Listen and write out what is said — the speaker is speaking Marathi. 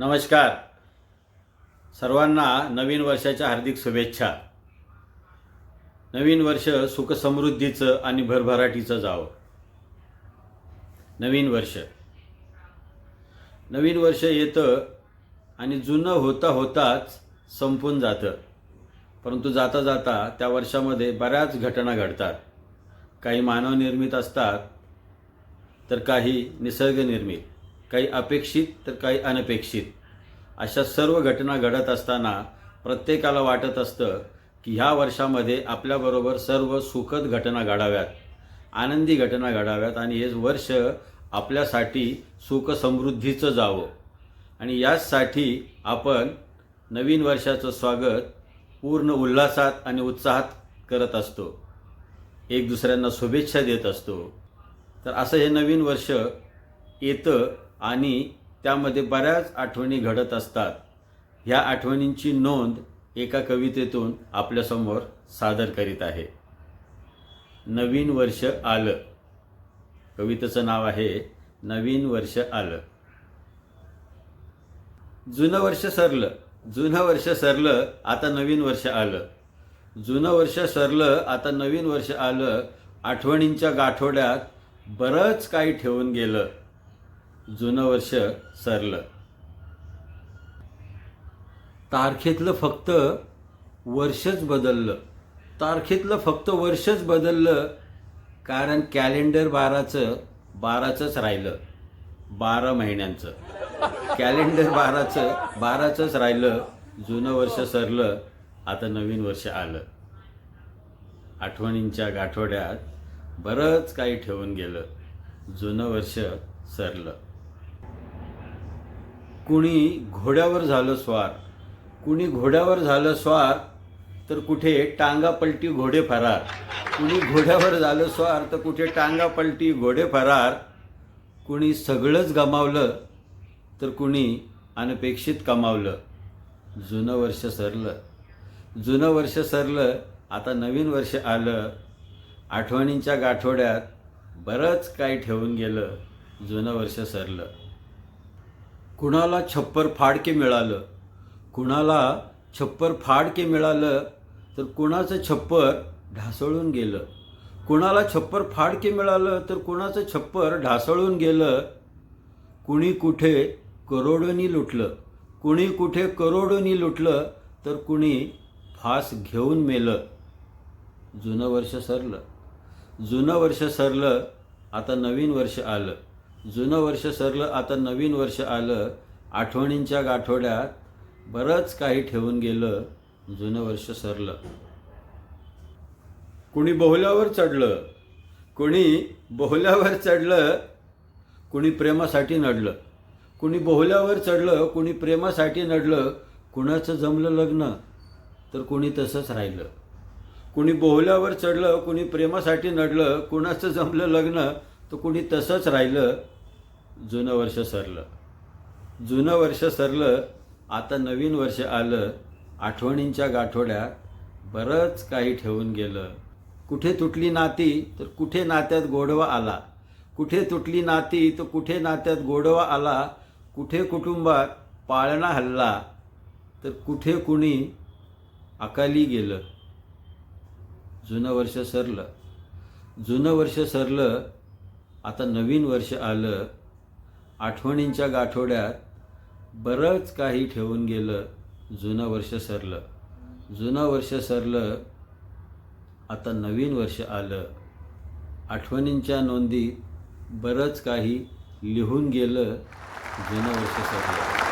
नमस्कार. सर्वांना नवीन वर्षाच्या हार्दिक शुभेच्छा. नवीन वर्ष सुखसमृद्धीचं आणि भरभराटीचं जावं. नवीन वर्ष. नवीन वर्ष येतं आणि जुनं होता होताच संपून जातं. परंतु जाता जाता त्या वर्षामध्ये बऱ्याच घटना घडतात. काही मानवनिर्मित असतात तर काही निसर्गनिर्मित. काही अपेक्षित तर काही अनपेक्षित. अशा सर्व घटना घडत असताना प्रत्येकाला वाटत असतं की ह्या वर्षामध्ये आपल्याबरोबर सर्व सुखद घटना घडाव्यात आनंदी घटना घडाव्यात आणि हे वर्ष आपल्यासाठी सुखसमृद्धीचं जावं. आणि याचसाठी आपण नवीन वर्षाचं स्वागत पूर्ण उल्हासात आणि उत्साहात करत असतो. एक दुसऱ्यांना शुभेच्छा देत असतो. तर असं हे नवीन वर्ष येतं आणि त्यामध्ये बऱ्याच आठवणी घडत असतात. ह्या आठवणींची नोंद एका कवितेतून आपल्यासमोर सादर करीत आहे. नवीन वर्ष आलं. कवितेचं नाव आहे नवीन वर्ष आलं. जुनं वर्ष सरलं. जुनं वर्ष सरलं आता नवीन वर्ष आलं. जुनं वर्ष सरलं आता नवीन वर्ष आलं. आठवणींच्या गाठोड्यात बरंच काही ठेवून गेलं. जुनं वर्ष सरलं. तारखेतलं फक्त वर्षच बदललं. तारखेतलं फक्त वर्षच बदललं कारण कॅलेंडर बाराचं बाराचंच राहिलं. बारा महिन्यांचं. कॅलेंडर बाराचं बाराचंच राहिलं. जुनं वर्ष सरलं आता नवीन वर्ष आलं. आठवणींच्या गाठोड्यात बरंच काही ठेवून गेलं. जुनं वर्ष सरलं. कुणी घोड्यावर झालं स्वार कुणी घोड्यावर झालं स्वार तर कुठे टांगा पलटी घोडे फरार. कुणी घोड्यावर झालं स्वार तर कुठे टांगा पलटी घोडे फरार. कुणी सगळंच गमावलं तर कुणी अनपेक्षित कमावलं. जुनं वर्ष सरलं. जुनं वर्ष सरलं आता नवीन वर्ष आलं. आठवणींच्या गाठोड्यात बरंच काही ठेवून गेलं जुनं वर्ष सरलं. कुणाला छप्पर फाडके मिळालं कुणाला छप्पर फाडके मिळालं तर कुणाचं छप्पर ढासळून गेलं. कुणाला छप्पर फाडके मिळालं तर कुणाचं छप्पर ढासळून गेलं. कुणी कुठे करोडोनी लुटलं कुणी कुठे करोडोनी लुटलं तर कुणी फास घेऊन मेलं. जुनं वर्ष सरलं. जुनं वर्ष सरलं आता नवीन वर्ष आलं. जुनं वर्ष सरलं आता नवीन वर्ष आलं आठवणींच्या गाठोड्यात बरंच काही ठेवून गेलं जुनं वर्ष सरलं. कुणी बोहल्यावर चढलं कुणी बोहल्यावर चढलं कुणी प्रेमासाठी नडलं. कुणी बोहल्यावर चढलं कुणी प्रेमासाठी नडलं कुणाचं जमलं लग्न तर कुणी तसंच राहिलं. कुणी बोहल्यावर चढलं कुणी प्रेमासाठी नडलं कुणाचं जमलं लग्न तर कुणी तसंच राहिलं जुनं वर्ष सरलं. जुनं वर्ष सरलं आता नवीन वर्ष आलं आठवणींच्या गाठोड्यात बरंच काही ठेवून गेलं. कुठे तुटली नाती तर कुठे नात्यात गोडवा आला. कुठे तुटली नाती तर कुठे नात्यात गोडवा आला. कुठे कुटुंबात पाळणा हल्ला तर कुठे कुणी अकाली गेलं. जुनं वर्ष सरलं. जुनं वर्ष सरलं आता नवीन वर्ष आलं आठवणींच्या गाठोड्यात बरंच काही ठेवून गेलं जुनं वर्ष सरलं. जुनं वर्ष सरलं आता नवीन वर्ष आलं. आठवणींच्या नोंदी बरंच काही लिहून गेलं जुनं वर्ष सरलं.